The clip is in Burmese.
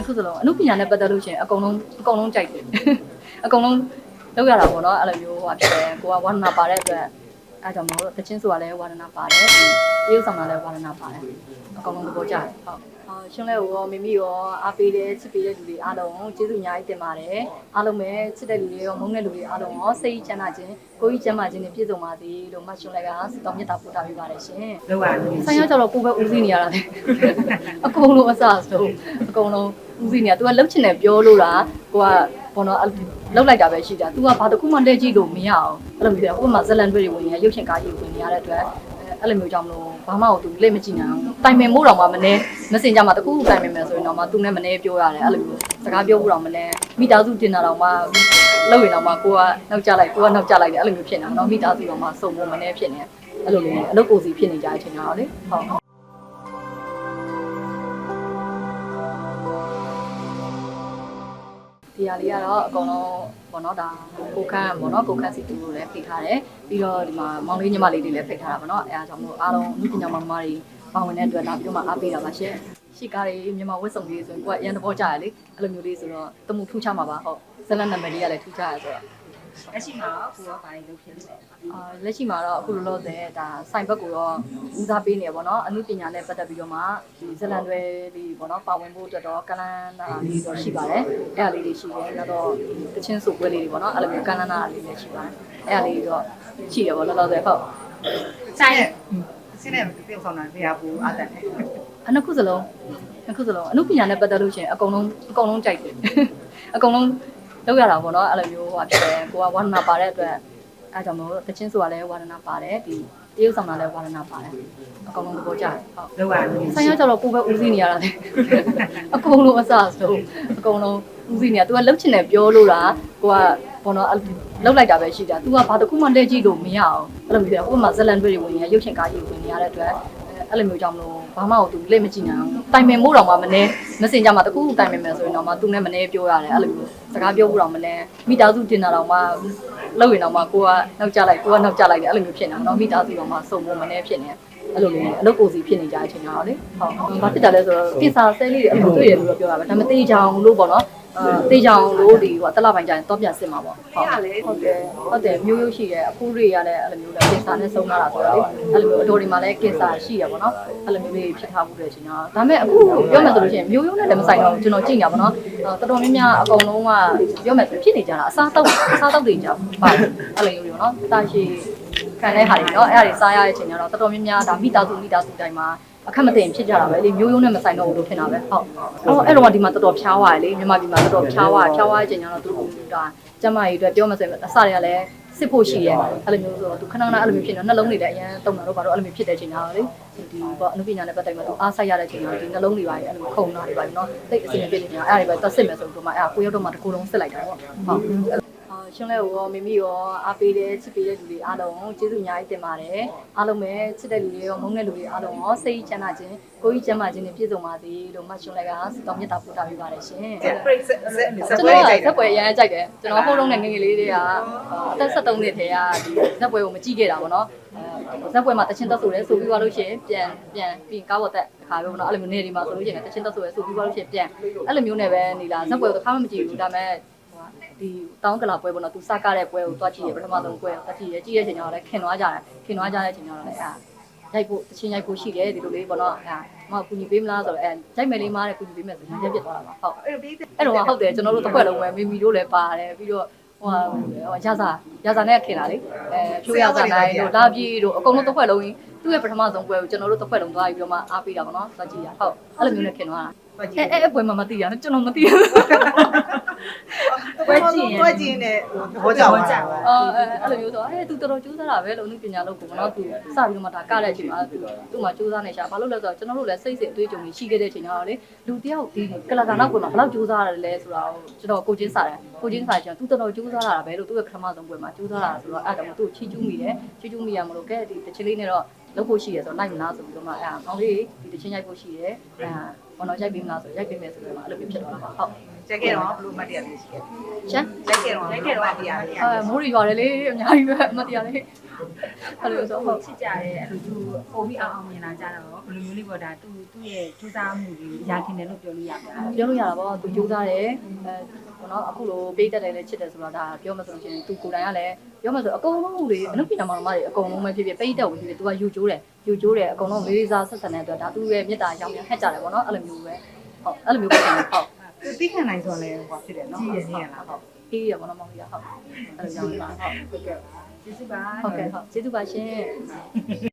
အခုစလုံးအမှုပညာနဲ့ပတ်သက်လို့ရှိရင်အကုန်လုံးအကုန်လုံးကြိုက်တယ်အကုန်လုံးလောက်ရတာပေါ့နော်အဲ့လိုမျိုးဟိုဖြစ်တယ်ကိုကဝါဒနာပါတဲ့အတွက် အဲ့ကြောင့်မလို့တချင်းဆိုတာလည်းဝါဒနာပါတယ်ဒီတရုပ်ဆောင်တာလည်းဝါဒနာပါတယ်အကုန်လုံးသဘောကျတယ်ဟုတ်အာရှင်လဲရောမိမိရောအားပေးတဲ့ချစ်ပေးတဲ့လူတွေအားလုံးကျေးဇူးအများကြီးတင်ပါတယ်အားလုံးပဲချစ်တဲ့လူတွေရောမုန်းတဲ့လူတွေအားလုံးရောစိတ်ချမ်းသာခြင်းကိုယ်ကြီးချမ်းသာခြင်းနဲ့ပြည့်စုံပါစေလို့မှရှင်လဲကစတောင်းမြတ်တာပို့တာပေးပါတယ်ရှင်လောက်ရတယ်ဆိုင်ရောက်ကြတော့ကိုယ်ပဲဦးစီးနေရတာလေအကုန်လုံးအစဆုံးအကုန်လုံးဦးစီးနေရ तू ကလှုပ်ချင်တယ်ပြောလို့လားကိုက ဘောနော်လှုပ်လိုက်တာပဲရှိတာ तू ကဘာတစ်ခုမှလက်ကြည့်လို့မရအောင်အဲ့လိုမျိုးပြောဟိုမှာဇလန်တွေဝင်နေရရုပ်ရှင်ကားကြီးဝင်နေရတဲ့အတွက်အဲ့လိုမျိုးကြောင့်မလို့ဘာမှတော့ तू လက်မကြည့်နိုင်အောင်တိုင်ပင်မို့တော့မှမနေမစင်ကြမှာတခုခုတိုင်ပင်မယ်ဆိုရင်တော့မှ तू နဲ့မနေပြောရတယ်အဲ့လိုမျိုးစကားပြောဖို့တော့မနေမိသားစုတင်တာတော့မှလောက်ရင်တော့မှကိုကနောက်ကျလိုက်ကိုကနောက်ကျလိုက်တယ်အဲ့လိုမျိုးဖြစ်နေတာเนาะမိသားစုတော့မှစုံဖို့မနေဖြစ်နေအဲ့လိုမျိုးအလုပ်ကိုစီဖြစ်နေကြတဲ့အချိန်တော့လေဟုတ် ဒီဟာလေးကတော့အကုန်လုံးပေါ့နော်ဒါကိုခန့်ပေါ့နော်ကိုခန့်စီတူလို့လည်းဖိတ်ထားတယ်ပြီးတော့ဒီမှာမောင်လေးညီမလေးတွေလည်းဖိတ်ထားတာပေါ့နော်အဲအားကြောင့်မို့အားလုံးလူပညာမောင်နှမတွေပါဝင်တဲ့အတွက်ဒါပြီးတော့မှအားပေးတာပါရှင်ရှိကားတွေမြန်မာဝတ်စုံလေးဆိုရင်ကိုကအရန်သဘောကျရလေအဲ့လိုမျိုးလေးဆိုတော့တမှုထူးခြားမှာပါဟုတ်ဇလန်နံပါတ်လေးကလည်းထူးခြားရဆိုတော့ လက်ရှိမှာကိုရောဘာလို့လုပ်ဖြစ်လဲအာလက်ရှိမှာတော့အခုလောလောဆယ်ဒါဆိုင်ဘက်ကိုတော့ဦးစားပေးနေရပေါ့နော်အမှုပညာနဲ့ပတ်သက်ပြီးတော့မှဒီဇလန်တွေလေးပေါ့နော်ပါဝင်ဖို့အတွက်တော့ကလန်းနာလေးတော့ရှိပါတယ်အဲ့ဒါလေးတွေရှိတယ်နောက်တော့တချင်းစုပွဲလေးတွေပေါ့နော်အဲ့လိုမျိုးကလန်းနာလေးလည်းရှိပါတယ်အဲ့ဒါလေးတော့ရှိတယ်ပေါ့လောလောဆယ်ဟုတ်ဆိုင်ရဲ့စင်းနဲ့ပြုတ်ဆောင်တာတရားပူအားတက်တယ်အနှစ်ခုစလုံးနှစ်ခုစလုံးအမှုပညာနဲ့ပတ်သက်လို့ရှိရင်အကုန်လုံးအကုန်လုံးကြိုက်တယ်အကုန်လုံး လောက်ရတာပေါ့နော်အဲ့လိုမျိုးဟိုဖြစ်တယ်ကိုကဝါဒနာပါတဲ့အတွက်အဲ့ကြောင့်မလို့တချင်းဆိုတာလည်းဝါဒနာပါတယ်ဒီတရုပ်ဆောင်တာလည်းဝါဒနာပါတယ်အကုန်လုံးသဘောကျတယ်ဟုတ် လောက်ရတယ် ဆိုင်ရောက်ကြတော့ကိုယ်ပဲဦးစီးနေရတာလေအကုန်လုံးအစဆုံးအကုန်လုံးဦးစီးနေရ तू ကလှုပ်ချင်တယ်ပြောလို့လားကိုကဘောနော်လှုပ်လိုက်တာပဲရှိတာ तू ကဘာတစ်ခုမှလက်ကြည့်လို့မရအောင်အဲ့လိုမျိုးပြောဟိုမှာဇလန်တွေဝင်နေရရုပ်ရှင်ကားကြီးဝင်နေရတဲ့အတွက်အဲ့လိုမျိုးကြောင့်မလို့ဘာမှတော့ तू လက်မကြည့်နိုင်အောင်တိုင်ပင်မို့တော့မှမနေ မစင်ကြမှာတခုခုတိုင်ပင်မယ်ဆိုရင်တော့မှ तू နဲ့မနေပြောရတယ်အဲ့လိုမျိုးစကားပြောဖို့တော့မနေမိသားစုတင်တာတော့မှလောက်ရင်တော့မှကိုကနောက်ကျလိုက်ကိုကနောက်ကျလိုက်တယ်အဲ့လိုမျိုးဖြစ်နေတာเนาะမိသားစုတော့မှစုံဖို့မနေဖြစ်နေတယ် အဲ့လိုလေးအလုပ်ကိုစီဖြစ်နေကြတဲ့အချိန်တော့လေဟုတ်ဘာဖြစ်တာလဲဆိုတော့ကင်ဆာဆဲလေးတွေအမှုတွေ့ရလို့တော့ပြောတာပဲဒါပေမဲ့တေးချောင်လို့ပေါ့နော်အာ တေးချောင်လို့ဒီဟိုတက်လာပိုင်းကျရင်တော့ပြန်စစ်မှာပေါ့ဟုတ်ဟုတ်တယ်ဟုတ်တယ်မျိုးရိုးရှိတယ်အဖူးတွေကလည်းအဲ့လိုမျိုးလည်းကင်ဆာနဲ့ဆုံးလာတာဆိုတော့လေအဲ့လိုမျိုးအတော်ဒီမှာလည်းကင်ဆာရှိရပေါ့နော်အဲ့လိုမျိုးလေးဖြစ်ထားမှုတဲ့အချိန်တော့ဒါပေမဲ့အခုပြောမယ်ဆိုလို့ရှိရင်မျိုးရိုးနဲ့လည်းမဆိုင်တော့ကျွန်တော်ကြည့်နေပါတော့တော်တော်များများအကုန်လုံးကပြောမယ်ဆိုဖြစ်နေကြတာအစားတောက်အစားတောက်တွေကြပါအဲ့လိုမျိုးတွေနော်တာရှိ ခံတဲ့ဟာတွေเนาะအဲ့ဒါတွေစားရတဲ့အချိန်ကျတော့တော်တော်များများဒါမိသားစုမိသားစုတိုင်းမှာအခက်မသိရင်ဖြစ်ကြတာပဲလေမျိုးရိုးနဲ့မဆိုင်တော့ဘူးလို့ထင်တာပဲဟုတ်အော်အဲ့တော့ဒီမှာတော်တော်ဖြားသွားတယ်လေမြန်မာပြည်မှာတော်တော်ဖြားသွားဖြားသွားတဲ့အချိန်ကျတော့သူတို့ဒါကျမကြီးအတွက်ပြောမစင်အစတွေကလည်းစစ်ဖို့ရှိရဲအဲ့လိုမျိုးဆိုတော့သူခဏခဏအဲ့လိုမျိုးဖြစ်နေနှလုံးတွေလည်းအရင်တုံတာတော့ဘာလို့အဲ့လိုမျိုးဖြစ်တဲ့အချိန်ကျတော့လေဒီပေါ့အနုပညာနဲ့ပတ်သက်ပြီးတော့အားဆိုင်ရတဲ့အချိန်ကျတော့ဒီနှလုံးတွေပါအဲ့လိုခုံတာတွေပါเนาะတိတ်အစီအမံပြည့်နေတာအဲ့ဒါတွေပဲသက်စစ်မယ်ဆိုတော့မှအဲ့ဒါကိုရောက်တော့မှတစ်ခုလုံးစစ်လိုက်တာပေါ့ဟုတ်အာ ရှင်လဲရောမိမိရောအားပေးတဲ့ချစ်ပေးတဲ့လူတွေအားလုံးကျေးဇူးအများကြီးတင်ပါတယ်အားလုံးပဲချစ်တဲ့လူတွေရောမုန်းတဲ့လူတွေအားလုံးရောစိတ်ချမ်းသာခြင်းကိုယ်ကြီးချမ်းသာခြင်းနဲ့ပြည့်စုံပါစေလို့မှရှင်လဲကစတောင်းမြတ်တာပို့တာပေးပါတယ်ရှင်ပရိတ်ဆက်ဆက်ဆက်ကျွန်ပွဲတော်ကကြိုက်တဇယ်က်ပွဲရမ်းကြိုက်တယ်ကျွန်တော်ဟိုးလုံးနဲ့ငငယ်လေးတွေကအသက်73နှစ်ထဲကဒီဇက်ပွဲကိုမကြည့်ခဲ့တာပေါ့နော်အဲဇက်ပွဲမှာတချင်းတက်ဆိုလဲဆိုပြီးသွားလို့ရှိရင်ပြန်ပြန်ပြီးကားပေါ်တက်တစ်ခါပဲပေါ့နော်အဲ့လိုမျိုးနေဒီမှာဆိုလို့ရှိရင်တချင်းတက်ဆိုလဲဆိုပြီးသွားလို့ရှိရင်ပြန်အဲ့လိုမျိုးနဲ့ပဲနေလာဇက်ပွဲကိုတစ်ခါမှမကြည့်ဘူးဒါပေမဲ့ ဒီတောင်းကလာပွဲပေါ့နော်သူစကားတဲ့ပွဲကိုတွားကြည့်ရပထမဆုံးပွဲကိုတွားကြည့်ရကြည့်ရချိန်ကျတော့လည်းခင်သွားကြတယ်ခင်သွားကြတဲ့အချိန်ကျတော့လည်းအဲရိုက်ဖို့တချင်းရိုက်ဖို့ရှိတယ်ဒီလိုလေးပေါ့နော်အဲမကူညီပေးမလားဆိုတော့အဲရိုက်မယ်လေးမားတယ်ကူညီပေးမယ်ဆိုရင်ရက်ပြစ်သွားတာပါဟုတ်အဲ့ပြီးအဲ့တော့ဟုတ်တယ်ကျွန်တော်တို့တစ်ခွက်လုံးပဲမိမိတို့လည်းပါတယ်ပြီးတော့ဟိုဟာရစာရစာနဲ့ခင်တာလေအဲဖြိုးရစာနိုင်တို့လာပြေတို့အကုန်လုံးတစ်ခွက်လုံးသူ့ရဲ့ပထမဆုံးပွဲကိုကျွန်တော်တို့တစ်ခွက်လုံးသွားပြီးတော့မှအားပေးတာပေါ့နော်သွားကြည့်ရဟုတ်အဲ့လိုမျိုးနဲ့ခင်သွားတာအဲအဲပွဲမှာမသိရဘူးကျွန်တော်မသိဘူး ပွဲကြည့်ရင်ပွဲကြည့်နေဟိုကြောက်ပါအော်အဲ့လိုမျိုးဆိုအဲသူတော်တော်ကြိုးစားတာပဲလို့အမှုပညာလုပ်ကိုပေါ့နော်သူစပြီးတော့မှဒါကတဲ့အချိန်မှာသူသူ့မှာကြိုးစားနေရှာဘာလို့လဲဆိုတော့ကျွန်တော်တို့လည်းစိတ်စိတ်အသွေးကြုံကြီးရှိခဲ့တဲ့အချိန်ကတော့လေလူတယောက်ဒီကလာကနောက်ကွယ်မှာဘယ်လောက်ကြိုးစားရတယ်လဲဆိုတာကိုကျွန်တော်ကိုချင်းစားတယ်ကိုချင်းစားချင်သူတော်တော်ကြိုးစားတာပဲလို့သူ့ရဲ့ပထမဆုံးပွဲမှာကြိုးစားတာဆိုတော့အဲ့ဒါမှသူ့ချီကျူးမိတယ်ချီကျူးမိရမလို့ကဲဒီတချင်လေးနဲ့တော့လုပ်ဖို့ရှိရဆိုတော့လိုက်မလားဆိုပြီးတော့မှအဲ့ဒါကောင်းလေးဒီတချင်းရိုက်ဖို့ရှိတယ်အဲဘောနော်ရိုက်ပေးမလားဆိုရိုက်ပေးမယ်ဆိုတော့အဲ့လိုမျိုးဖြစ်သွားတာပါဟုတ် ကျက်ခဲ့တော့ဘလူးမတ်တရားလေးရှိခဲ့ရှမ်းကျက်ခဲ့တော့ကျက်ခဲ့တော့တရားလေးအဲမိုးရီရွာတယ်လေအများကြီးပဲအမတရားလေးအဲ့လိုဆိုဟုတ်ချစ်ကြတယ်အဲ့လိုသူပုံပြီးအောင်အောင်မြင်လာကြတော့ဘယ်လိုမျိုးလေးပေါ့ဒါသူသူ့ရဲ့ထူးခြားမှုတွေရာခင်တယ်လို့ပြောလို့ရပါလားပြောလို့ရတာပေါ့သူကြိုးစားတယ်အဲဘောနော်အခုလိုပေးတတ်တယ်လည်းချစ်တယ်ဆိုတော့ဒါပြောမှဆိုလို့ရှိရင်သူကိုယ်တိုင်ကလည်းပြောမှဆိုအကုန်လုံးလေအနုပညာမောင်နှမတွေအကုန်လုံးပဲဖြစ်ဖြစ်ပေးတတ်ဝင်ဖြစ်ဖြစ်သူကယူကြိုးတယ်ယူကြိုးတယ်အကုန်လုံးလေးလေးစားဆက်ဆံတဲ့အတွက်ဒါသူ့ရဲ့မေတ္တာရောင်ပြန်ဟက်ကြတယ်ပေါ့နော်အဲ့လိုမျိုးပဲဟုတ်အဲ့လိုမျိုးပဲဟုတ် သူသိခံနိုင်ဆိုလဲဟောဖြစ်တယ်နော်ကြည့်ရနေရလားဟုတ်ပြီးရပါတော့မောင်ကြီးဟုတ်အဲ့လိုကြောင့်ပါဟုတ်ဟုတ်ကဲ့ကျေးဇူးပါဟုတ်ကဲ့ဟုတ်ကျေးဇူးပါရှင်